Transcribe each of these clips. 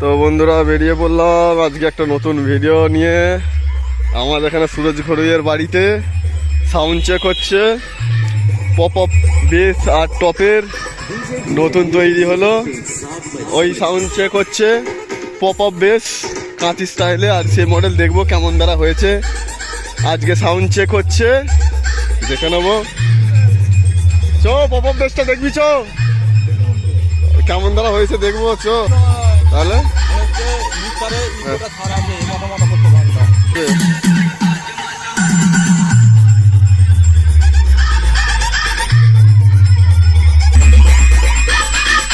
তো বন্ধুরা, বেরিয়ে পড়লাম। আজকে একটা নতুন ভিডিও নিয়ে। আমার এখানে সুরজ ঘড়ুইয়ের বাড়িতে সাউন্ড চেক হচ্ছে। পপ আপ বেস আর টপের নতুন তৈরি হলো। ওই সাউন্ড চেক হচ্ছে। পপ আপ বেস কাঁচি স্টাইলে আর সেই মডেল দেখব কেমন দ্বারা হয়েছে। আজকে সাউন্ড চেক হচ্ছে। দেখে নেব। চো পপ আপ বেসটা দেখবি, চো। কেমন দ্বারা হয়েছে দেখব, চো। তাহলে ভিতরে ইগোটা ছাড়া আছে মোটা মোটা করতে গানটা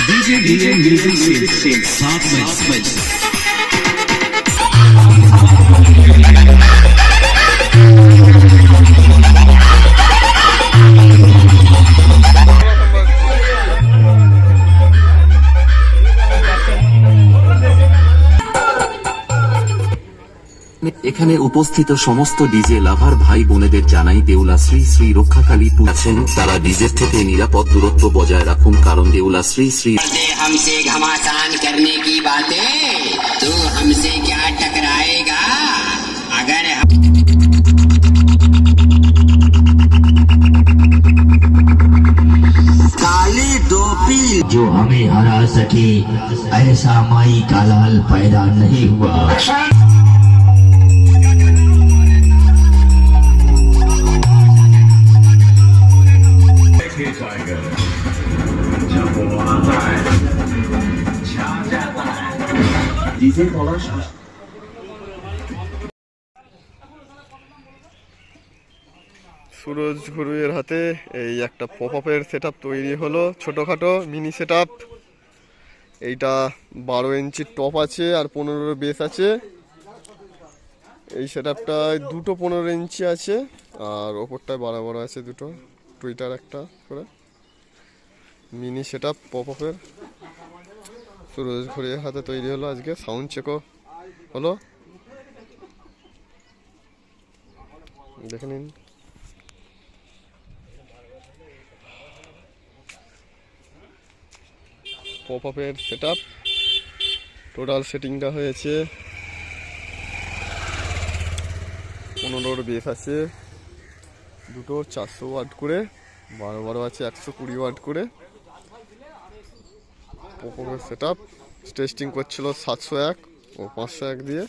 DJ DJ Music Scene, Scene, South West. এখানে উপস্থিত সমস্ত ডিজে লাভার ভাই বোনেদের জানাই দেউলা শ্রী শ্রী রক্ষাকালী পু- আছেন তারা ডিজের থেকে নিরাপদ দূরত্ব বজায় রাখুন কারণ দেউলা শ্রী শ্রী दे हमसे घमासान करने की बातें तू हमसे क्या टकराएगा अगर हम काली टोपी जो हमें हरा सके ऐसा माई का लाल पैदा नहीं हुआ সুরজ ঘুরুয়ের হাতে এই একটা পপ আপের সেট তৈরি হলো, ছোটোখাটো মিনি সেট এইটা বারো ইঞ্চির টপ আছে আর পনেরো বেস আছে। এই সেট দুটো পনেরো ইঞ্চি আছে, আর ওপরটায় বড় বড় আছে দুটো। টুইটার একটা করে। Mini set up pop Suraj ঘুরিয়ে হাতে তৈরি হলো আজকে সাউন্ড চেকও। হলো? দেখে নিন। পপ আপের সেট আপ টোটাল সেটিংটা হয়েছে। পনেরোর বেস আছে। দুটো চারশো ওয়াট করে, বারো বারো আছে, একশো কুড়ি ওয়াট করে। পপ সেট আপ টেস্টিং করছিল সাতশো এক ও পাঁচশো এক দিয়ে।